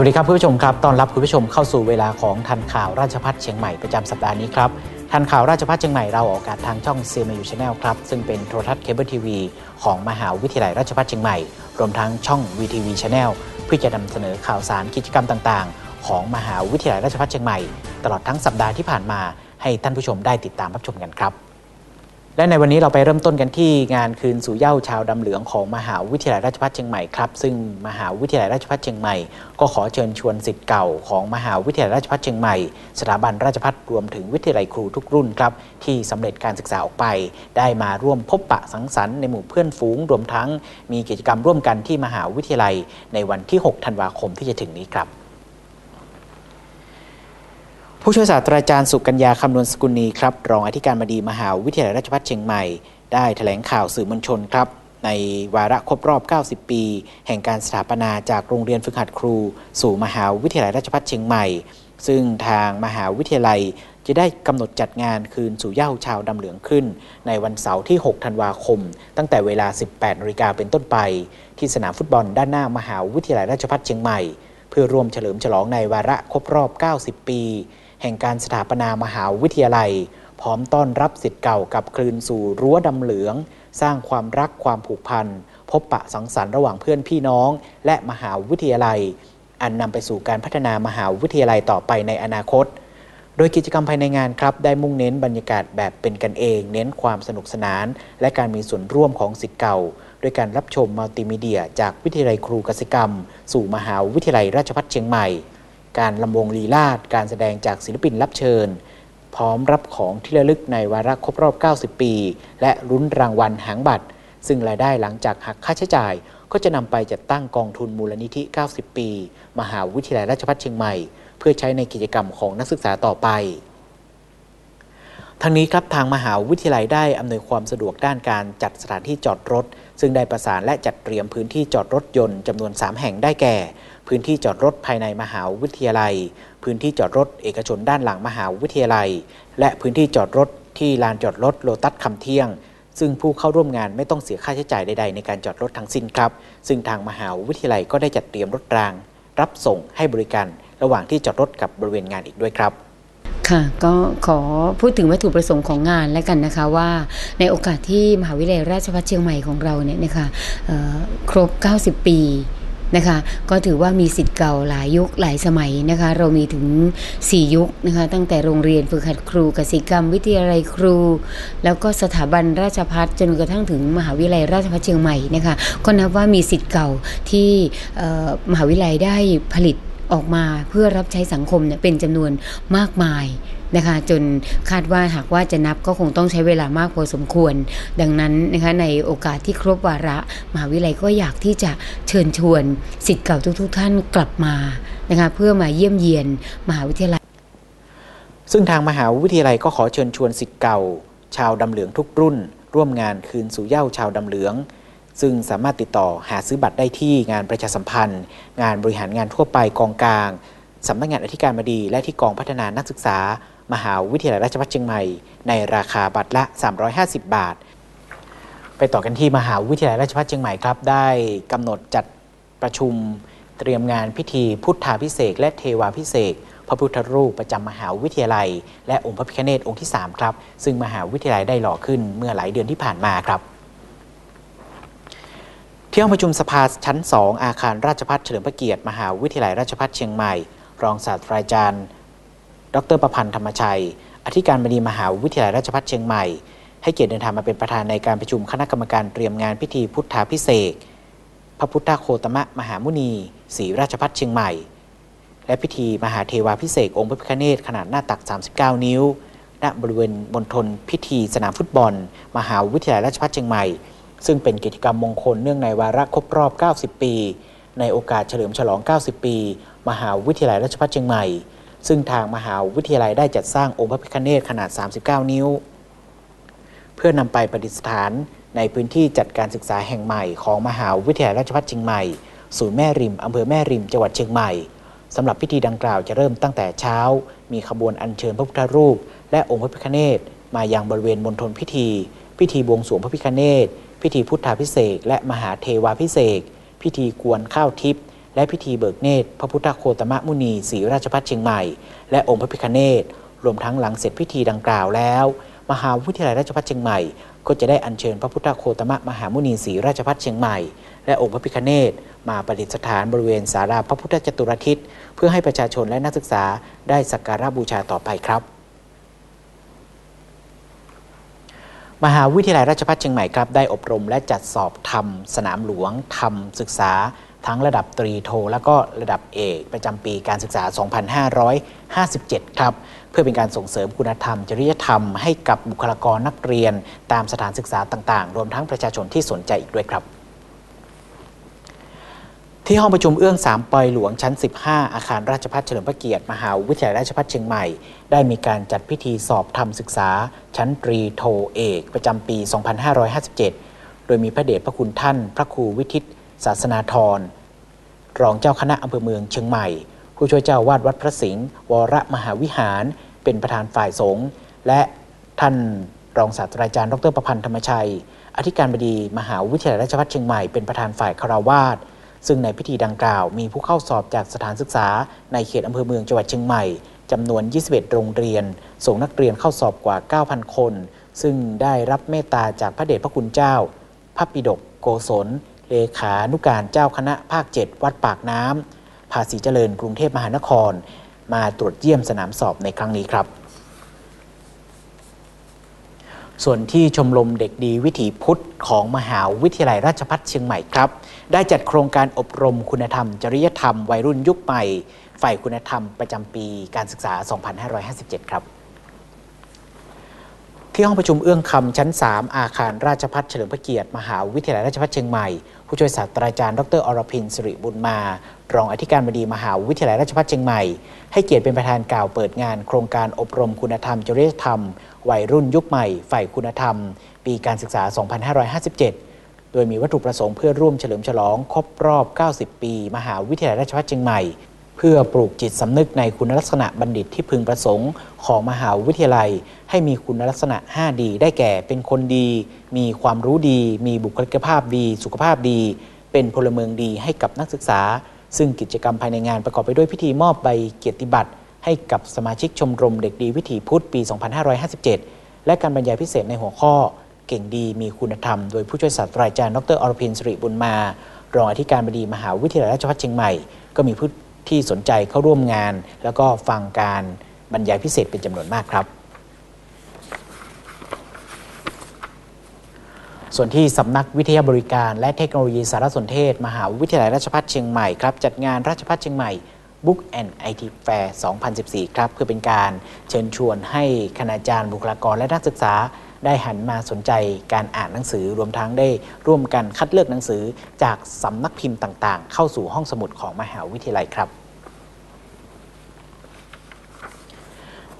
วัสดีครับผู้ชมครับต้อนรับคุณผู้ชมเข้าสู่เวลาของทันข่าวราชพัฒเชียงใหม่ประจำสัปดาห์นี้ครับทันข่าวราชพัฒเชียงใหม่เราออกอากาศทางช่องซีมยูชาแนลครับ ซึ่งเป็นโทรทัศน์เคเบิลทีวีของมหาวิทยาลัยราชพัฒเชียงใหม่ รวมทั้งช่องวีทีวีชาแนลเพื่อจะนำเสนอข่าวสารกิจกรรมต่างๆ ของมหาวิทยาลัยราชพัฒเชียงใหม่ ตลอดทั้งสัปดาห์ที่ผ่านมาให้ท่านผู้ชมได้ติดตามรับชมกันครับ และในวันนี้เราไปเริ่มต้นกันที่งานคืนสู่เย้าชาวดำเหลืองของมหาวิทยาลัยราชภัฏเชียงใหม่ครับซึ่งมหาวิทยาลัยราชภัฏเชียงใหม่ก็ขอเชิญชวนสิทธิ์เก่าของมหาวิทยาลัยราชภัฏเชียงใหม่ สถาบันราชภัฏรวมถึงวิทยาลัยครูทุกรุ่นครับที่สำเร็จการศึกษาออกไป ได้มาร่วมพบปะสังสรรค์ในหมู่เพื่อนฝูงรวมทั้ง มีกิจกรรมร่วมกันที่มหาวิทยาลัยในวันที่ 6 ธันวาคมที่จะถึงนี้ครับ ผู้ช่วยศาสตราจารย์สุกัญญาคำนวณสกุลนีครับรองอธิการบดีมหาวิทยาลัยราชภัฏเชียงใหม่ ได้แถลงข่าวสื่อมวลชนครับ ในวาระครบรอบ 90 ปี แห่งการสถาปนาจากโรงเรียนฝึกหัดครู สู่มหาวิทยาลัยราชภัฏเชียงใหม่ ซึ่งทางมหาวิทยาลัยจะได้กำหนดจัดงานคืนสู่เย้าชาวดำเหลืองขึ้น ในวันเสาร์ที่ 6 ธันวาคม ตั้งแต่เวลา 18นาฬิกาเป็นต้นไป ที่สนามฟุตบอลด้านหน้ามหาวิทยาลัยราชภัฏเชียงใหม่ เพื่อร่วมเฉลิมฉลองในวาระครบรอบ 90 ปี แห่งการสถาปนามหาวิทยาลัย พร้อมต้อนรับสิทธิ์เก่ากับคลืนสู่รั้วดำเหลือง สร้างความรักความผูกพัน พบปะสังสรรค์ระหว่างเพื่อนพี่น้อง และมหาวิทยาลัย อันนำไปสู่การพัฒนามหาวิทยาลัยต่อไปในอนาคต โดยกิจกรรมภายในงานครับ ได้มุ่งเน้นบรรยากาศแบบเป็นกันเอง เน้นความสนุกสนาน และการมีส่วนร่วมของสิทธิ์เก่าด้วยการรับชมมัลติมีเดีย จากวิทยาลัยครูกสิกรรม สู่มหาวิทยาลัยราชภัฏเชียงใหม่ การลำวงลีลาดการแสดงจากศิลปินรับเชิญ พร้อมรับของที่ระลึกในวาระครบรอบ 90 ปี และรุ้นรางวัลหางบัตร ซึ่งรายได้หลังจากหักค่าใช้จ่าย ก็จะนำไปจัดตั้งกองทุนมูลนิธิ 90 ปี มหาวิทยาลัยราชภัฏเชียงใหม่ เพื่อใช้ในกิจกรรมของนักศึกษาต่อไปทั้งนี้ครับทางมหาวิทยาลัยได้อำนวยความสะดวกด้านการจัดสถานที่จอดรถ ซึ่งได้ประสานและจัดเตรียมพื้นที่จอดรถยนต์จำนวน 3 แห่งได้แก่ พื้นที่จอดรถภายในมหาวิทยาลัย พื้นที่จอดรถเอกชนด้านหลังมหาวิทยาลัย และพื้นที่จอดรถที่ลานจอดรถโลตัสคำเที่ยง ซึ่งผู้เข้าร่วมงานไม่ต้องเสียค่าใช้จ่ายใดๆ ในการจอดรถทั้งสิ้นครับ ซึ่งทางมหาวิทยาลัยก็ได้จัดเตรียมรถราง รับส่งให้บริการระหว่างที่จอดรถกับบริเวณงานอีกด้วยครับค่ะก็ขอพูดถึงวัตถุประสงค์ของงานแล้วกันนะคะว่าในโอกาสที่มหาวิทยาลัยราชภัฏเชียงใหม่ของเราเนี่ยนะคะเอ่อครบ 90 ปี นะคะก็ถือว่ามีสิทธิ์เก่าหลายยุคหลายสมัยนะคะเรามีถึง 4 ยุคนะคะตั้งแต่โรงเรียนฝึกหัดครูกสิกรรม วิทยาลัยครู แล้วก็สถาบันราชภัฏจนกระทั่งถึงมหาวิทยาลัยราชภัฏเชียงใหม่นะคะก็นับว่ามีสิทธิ์เก่าที่มหาวิทยาลัยได้ผลิตออกมาเพื่อรับใช้สังคมเนี่ยเป็นจำนวนมากมาย นะคะจนคาดว่าหากว่าจะนับก็คงต้องใช้เวลามากพอสมควร ดังนั้นนะคะในโอกาสที่ครบวาระมหาวิทยาลัยก็อยากที่จะเชิญชวนสิทธิ์เก่าทุกๆท่านกลับมานะคะเพื่อมาเยี่ยมเยียนมหาวิทยาลัย ซึ่งทางมหาวิทยาลัยก็ขอเชิญชวนสิทธิ์เก่า ชาวดำเหลืองทุกรุ่น ร่วมงานคืนสู่เย้าชาวดำเหลือง ซึ่งสามารถติดต่อหาซื้อบัตรได้ที่งานประชาสัมพันธ์ งานบริหารงานทั่วไปกองกลางสำนักงานอธิการบดีและที่กองพัฒนานักศึกษา มหาวิทยาลัยราชภัฏเชียงใหม่ ในราคาบัตรละ 350 บาท ไปต่อกันที่มหาวิทยาลัยราชภัฏเชียงใหม่ครับ ได้กำหนดจัดประชุมเตรียมงานพิธีพุทธาพิเศษและเทวาพิเศษพระพุทธรูปประจำมหาวิทยาลัย และองค์พระพิฆเนศองค์ที่ 3 ครับ ซึ่งมหาวิทยาลัยได้หล่อขึ้นเมื่อหลายเดือนที่ผ่านมาครับที่ห้องประชุมสภาชั้น 2 อาคารราชพัฒเฉลิมพระเกียรติ มหาวิทยาลัยราชภัฏเชียงใหม่ รองศาสตราจารย์ ดรประพันธ์ธรรมชัย อธิการบดีมหาวิทยาลัยราชภัฏเชียงใหม่ ให้เกียรติเดินทางมาเป็นประธานในการประชุมคณะกรรมการเตรียมงานพิธีพุทธาพิเศษพระพุทธโคตมะมหามุนีศรีราชพัฒเชียงใหม่ และพิธีมหาเทวาพิเศษองค์พระพิฆเนศขนาดหน้าตัก 39 นิ้ว ณบริเวณมณฑลพิธีสนามฟุตบอล มหาวิทยาลัยราชภัฏเชียงใหม่ ซึ่งเป็นกิจกรรมมงคลเนื่องในวาระครบรอบ 90 ปี ในโอกาสเฉลิมฉลอง 90 ปี มหาวิทยาลัยราชภัฏเชียงใหม่ ซึ่งทางมหาวิทยาลัยได้จัดสร้างองค์พระพิฆเนศขนาด 39 นิ้ว เพื่อนำไปประดิษฐานในพื้นที่จัดการศึกษาแห่งใหม่ของมหาวิทยาลัยราชภัฏเชียงใหม่ ศูนย์แม่ริมอำเภอแม่ริมจังหวัดเชียงใหม่สำหรับพิธีดังกล่าวจะเริ่มตั้งแต่เช้า มีขบวนอัญเชิญพระพุทธรูป และองค์พระพิฆเนศมายังบริเวณมณฑลพิธี พิธีบวงสรวงพระพิฆเนศพิธีพุทธาพิเศษและมหาเทวาพิเศษพิธีกวนข้าวทิพย์ และพิธีเบิกเนตร พระพุทธโคตมะมุนีศรีราชพัฒเชียงใหม่ และองค์พระพิฆเนศรวมทั้งหลังเสร็จพิธีดังกล่าวแล้ว มหาวิทยาลัยราชภัฏเชียงใหม่ ก็จะได้อัญเชิญพระพุทธโคตมะมหามุนีศรีราชพัฒเชียงใหม่ และองค์พระพิฆเนศมาประดิษฐานบริเวณศาลาพระพุทธจตุรทิศเพื่อให้ประชาชนและนักศึกษาได้สักการะบูชาต่อไปครับมหาวิทยาลัยราชภัฏเชียงใหม่ครับได้อบรมและจัดสอบทำสนามหลวงทำศึกษา ทั้งระดับตรีโท และก็ระดับเอกประจำปีการศึกษา 2557 ครับ เพื่อเป็นการส่งเสริมคุณธรรม จริยธรรมให้กับบุคลากรนักเรียน ตามสถานศึกษาต่างๆ รวมทั้งประชาชนที่สนใจอีกด้วยครับที่ห้องประชุมเอื้องสามปอยหลวงชั้น 15 อาคารราชพัฒเฉลิมพระเกียรติ มหาวิทยาลัยราชภัฏเชียงใหม่ ได้มีการจัดพิธีสอบทำศึกษา ชั้นตรีโทเอก ประจำปี 2557 โดยมีพระเดชพระคุณท่าน พระครูวิทิต ศาสนาธรรองเจ้าคณะอำเภอเมืองเชียงใหม่ ผู้ช่วยเจ้าวาดวัดพระสิงห์วรมหาวิหาร เป็นประธานฝ่ายสงฆ์และท่านรองศาสตราจารย์ดรประพันธ์ธรรมชัย อธิการบดีมหาวิทยาลัยราชภัฏเชียงใหม่เป็นประธานฝ่ายคารวาสซึ่งในพิธีดังกล่าว มีผู้เข้าสอบจากสถานศึกษา ในเขตอำเภอเมืองจังหวัดเชียงใหม่จำนวน 21 โรงเรียน ส่งนักเรียนเข้าสอบกว่า 9,000 คน ซึ่งได้รับเมตตาจากพระเดชพระคุณเจ้า พระปิดกโกศล เลขานุการเจ้าคณะภาค 7 วัดปากน้ำภาษีเจริญกรุงเทพมหานคร มาตรวจเยี่ยมสนามสอบในครั้งนี้ครับ ส่วนที่ชมรมเด็กดีวิถีพุทธของมหาวิทยาลัยราชภัฏเชียงใหม่ครับ ได้จัดโครงการอบรมคุณธรรม จริยธรรม วัยรุ่นยุคใหม่ ฝ่ายคุณธรรมประจำปีการศึกษา 2557 ครับ ที่ห้องประชุมเอื้องคำชั้น 3 อาคารราชพัฒเฉลิมพระเกียรติ มหาวิทยาลัยราชภัฏเชียงใหม่ ผู้ช่วยศาสตราจารย์ดรอรพินสิริบุญมา รองอธิการบดีมหาวิทยาลัยราชภัฏเชียงใหม่ ให้เกียรติเป็นประธานกล่าวเปิดงาน โครงการอบรมคุณธรรมจริยธรรม วัยรุ่นยุคใหม่ ฝ่ายคุณธรรม ปีการศึกษา 2557 โดยมีวัตถุประสงค์เพื่อร่วมเฉลิมฉลองครบรอบ 90 ปี มหาวิทยาลัยราชภัฏเชียงใหม่ เพื่อปลูกจิตสำนึกในคุณลักษณะบัณฑิตที่พึงประสงค์ของมหาวิทยาลัย ให้มีคุณลักษณะ 5 ดี ได้แก่เป็นคนดี มีความรู้ดี มีบุคลิกภาพดี สุขภาพดี เป็นพลเมืองดีให้กับนักศึกษา ซึ่งกิจกรรมภายในงานประกอบไปด้วยพิธีมอบใบเกียรติบัตร ให้กับสมาชิกชมรมเด็กดีวิถีพุทธปี 2557 และการบรรยายพิเศษในหัวข้อ เก่งดีมีคุณธรรม โดยผู้ช่วยศาสตราจารย์ดรอรพินสิริบุญมารองอธิการบดีมหาวิทยาลัยราชภัฏเชียงใหม่ก็มีผู้ ที่สนใจเข้าร่วมงาน แล้วก็ฟังการบรรยายพิเศษเป็นจำนวนมากครับ ส่วนที่สำนักวิทยาบริการและเทคโนโลยีสารสนเทศ มหาวิทยาลัยราชภัฏเชียงใหม่ครับจัดงานราชภัฏเชียงใหม่ Book and IT Fair 2014 ครับ เพื่อเป็นการเชิญชวนให้คณาจารย์บุคลากรและนักศึกษาได้หันมาสนใจการอ่านหนังสือรวมทั้งได้ร่วมกันคัดเลือกหนังสือจากสำนักพิมพ์ต่างๆ เข้าสู่ห้องสมุดของมหาวิทยาลัยครับ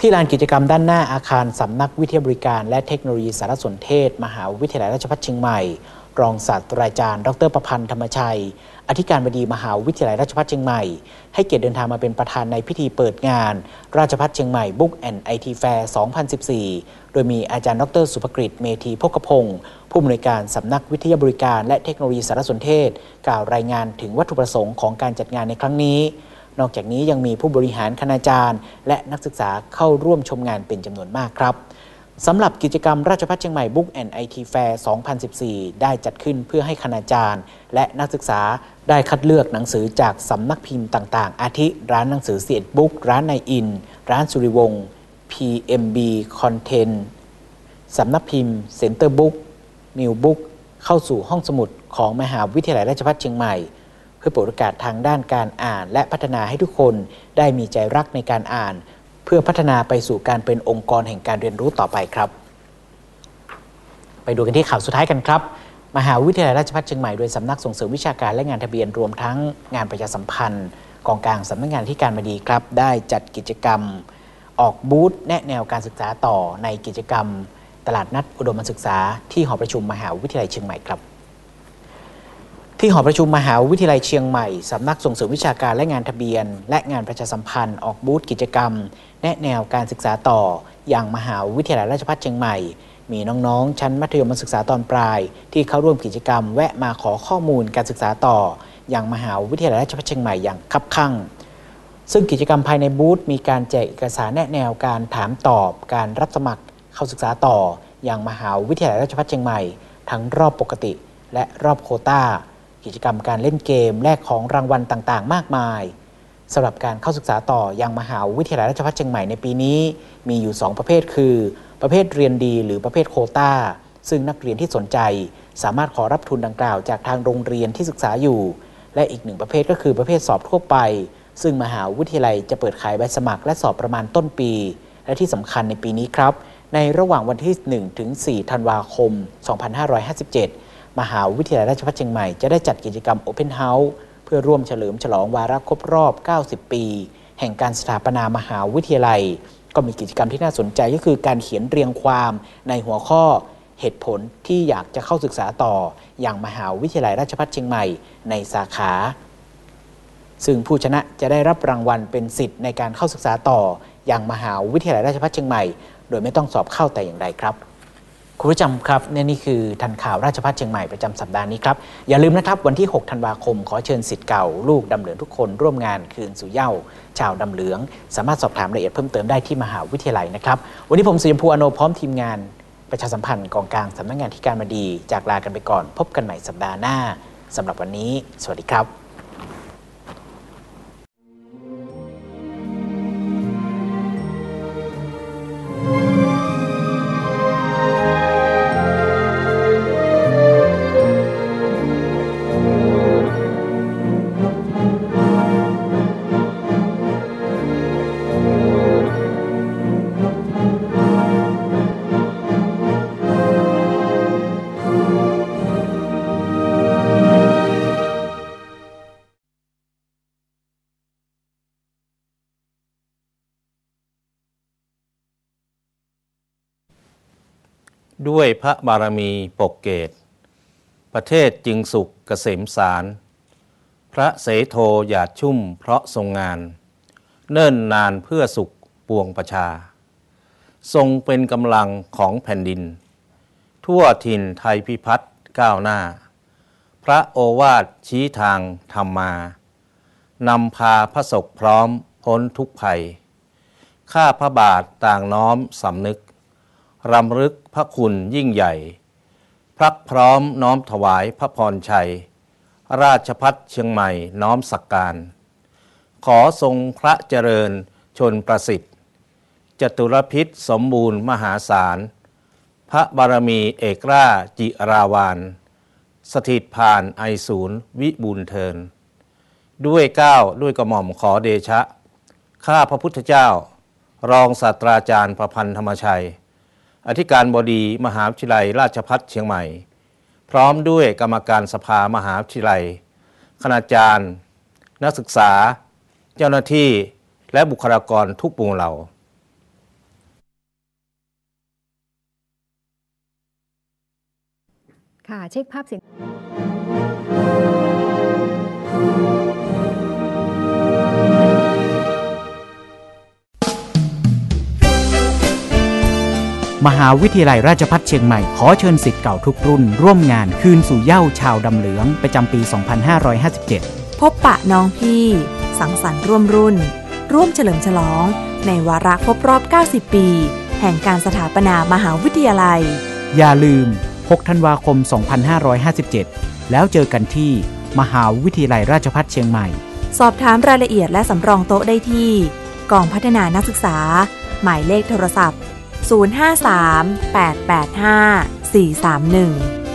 ที่ลานกิจกรรมด้านหน้าอาคารสำนักวิทยาบริการและเทคโนโลยีสารสนเทศ มหาวิทยาลัยราชภัฏเชียงใหม่ รองศาสตราจารย์ ดรประพันธ์ธรรมชัย อธิการบดีมหาวิทยาลัยราชภัฏเชียงใหม่ ให้เกียรติเดินทางมาเป็นประธานในพิธีเปิดงาน ราชภัฏเชียงใหม่ Book and IT Fair 2014 โดยมีอาจารย์ดรสุภกฤษเมธีพกพงศ์ผู้อำนวยการสำนักวิทยาบริการและเทคโนโลยีสารสนเทศ กล่าวรายงานถึงวัตถุประสงค์ของการจัดงานในครั้งนี้ นอกจากนี้ยังมีผู้บริหารคณาจารย์ และนักศึกษาเข้าร่วมชมงานเป็นจำนวนมากครับสำหรับกิจกรรมราชพัฒเชียงใหม่ Book and IT Fair 2014 ได้จัดขึ้นเพื่อให้คณาจารย์ และนักศึกษาได้คัดเลือกหนังสือจากสำนักพิมพ์ต่างๆ อาทิร้านหนังสือเสียดบุ๊กร้านนายอิน ร้านสุริวงศ์ PMB Content สำนักพิมพ์ Center Book New Book เข้าสู่ห้องสมุดของมหาวิทยาลัยราชภัฏเชียงใหม่ เพื่อเปิดโอกาสทางด้านการอ่าน และพัฒนาให้ทุกคนได้มีใจรักในการอ่าน เพื่อพัฒนาไปสู่การเป็นองค์กรแห่งการเรียนรู้ต่อไปครับ ไปดูกันที่ข่าวสุดท้ายกันครับมหาวิทยาลัยราชภัฏเชียงใหม่โดยสำนักส่งเสริมวิชาการและงานทะเบียนรวมทั้งงานประชาสัมพันธ์กองกลางสำนักงานที่การบดีครับ ได้จัดกิจกรรม ออกบูธแนะแนวการศึกษาต่อในกิจกรรม ตลาดนัดอุดมศึกษาที่หอประชุมมหาวิทยาลัยเชียงใหม่ครับ ที่หอประชุมมหาวิทยาลัยเชียงใหม่ สำนักส่งเสริมวิชาการและงานทะเบียน และงานประชาสัมพันธ์ออกบูธกิจกรรม แนะแนวการศึกษาต่อ อย่างมหาวิทยาลัยราชภัฏเชียงใหม่ มีน้องๆ ชั้นมัธยมศึกษาตอนปลาย ที่เข้าร่วมกิจกรรม แวะมาขอข้อมูลการศึกษาต่อ อยังมหาวิทยาลัยราชภัฏเชียงใหม่อย่างคับคั่งซึ่งกิจกรรมภายในบูธมีการแจกเอกสารแนะแนวการถามตอบ การรับสมัครเข้าศึกษาต่อ อย่างมหาวิทยาลัยราชภัฏเชียงใหม่ ทั้งรอบปกติ และรอบโควตา กิจกรรมการเล่นเกมแลกของรางวัลต่างๆ มากมายสำหรับการเข้าศึกษาต่อยังมหาวิทยาลัยราชภัฏเชียงใหม่ในปีนี้ มีอยู่ 2 ประเภทคือ ประเภทเรียนดีหรือประเภทโคตาซึ่งนักเรียนที่สนใจ สามารถขอรับทุนดังกล่าวจากทางโรงเรียนที่ศึกษาอยู่ และอีกหนึ่งประเภทก็คือประเภทสอบทั่วไป ซึ่งมหาวิทยาลัยจะเปิดขายใบสมัครและสอบประมาณต้นปี และที่สำคัญในปีนี้ครับ ในระหว่างวันที่1ถึง4ธันวาคม 2557 มหาวิทยาลัยราชภัฏเชียงใหม่ จะได้จัดกิจกรรม Open House เพื่อร่วมเฉลิมฉลองวาระครบรอบ 90 ปี แห่งการสถาปนามหาวิทยาลัย ก็มีกิจกรรมที่น่าสนใจก็คือการเขียนเรียงความในหัวข้อเหตุผลที่อยากจะเข้าศึกษาต่อ อย่างมหาวิทยาลัยราชภัฏเชียงใหม่ในสาขา ซึ่งผู้ชนะจะได้รับรางวัลเป็นสิทธิ์ในการเข้าศึกษาต่อ อย่างมหาวิทยาลัยราชภัฏเชียงใหม่ โดยไม่ต้องสอบเข้าแต่อย่างใดครับ คุณผู้ชมครับเนี่ยนี่คือทันข่าวราชพัฒเชียงใหม่ประจำสัปดาห์นี้ครับ อย่าลืมนะครับ วันที่ 6 ธันวาคม ขอเชิญสิทธิ์เก่า ลูกดำเหลืองทุกคนร่วมงานคืนสู่เย้าชาวดำเหลือง สามารถสอบถามรายละเอียดเพิ่มเติมได้ที่มหาวิทยาลัยนะครับ วันนี้ผมสุยมพูอโนพร้อมทีมงานประชาสัมพันธ์กองกลางสำนักงานที่การบดี จากลากันไปก่อน พบกันใหม่สัปดาห์หน้าสำหรับวันนี้ สวัสดีครับ ด้วยพระบารมีปกเกต ประเทศจึงสุขเกษมสาร พระเสโทหยาดชุ่มเพราะทรงงาน เนิ่นนานเพื่อสุขปวงประชา ทรงเป็นกำลังของแผ่นดิน ทั่วถิ่นไทยพิพัฒน์ก้าวหน้า พระโอวาทชี้ทางธรรมมานำพาพระศกพร้อมพ้นทุกภัย ข้าพระบาทต่างน้อมสำนึก รำลึกพระคุณยิ่งใหญ่ พรักพร้อมน้อมถวายพระพรชัย ราชพัฒเชียงใหม่น้อมสักการ ขอทรงพระเจริญชนประสิทธิ์จตุรพิษสมบูรณ์มหาศาล พระบารมีเอกราจิราวานสถิตผ่านไอศูนย์วิบูลเทิน ด้วยก้าวด้วยกระหม่อมขอเดชะ ข้าพระพุทธเจ้า รองศาสตราจารย์ประพันธ์ธรรมชัย อธิการบดีมหาวิทยาลัยราชพัฒเชียงใหม่ พร้อมด้วยกรรมการสภามหาวิทยาลัย คณาจารย์ นักศึกษา เจ้าหน้าที่และบุคลากรทุกหมู่เหล่าค่ะเช็คภาพเสียง มหาวิทยาลัยราชภัฏเชียงใหม่ขอเชิญสิทธิ์เก่าทุกรุ่น ร่วมงานคืนสู่เหย้าชาวดำเหลือง ประจำปี 2557 พบปะน้องพี่ สังสรรค์ร่วมรุ่น ร่วมเฉลิมฉลอง ในวาระครบรอบ 90 ปี แห่งการสถาปนามหาวิทยาลัย อย่าลืม 6 ธันวาคม 2557 แล้วเจอกันที่ มหาวิทยาลัยราชภัฏเชียงใหม่ สอบถามรายละเอียดและสำรองโต๊ะได้ที่ กองพัฒนานักศึกษา หมายเลขโทรศัพท์ 053 885 431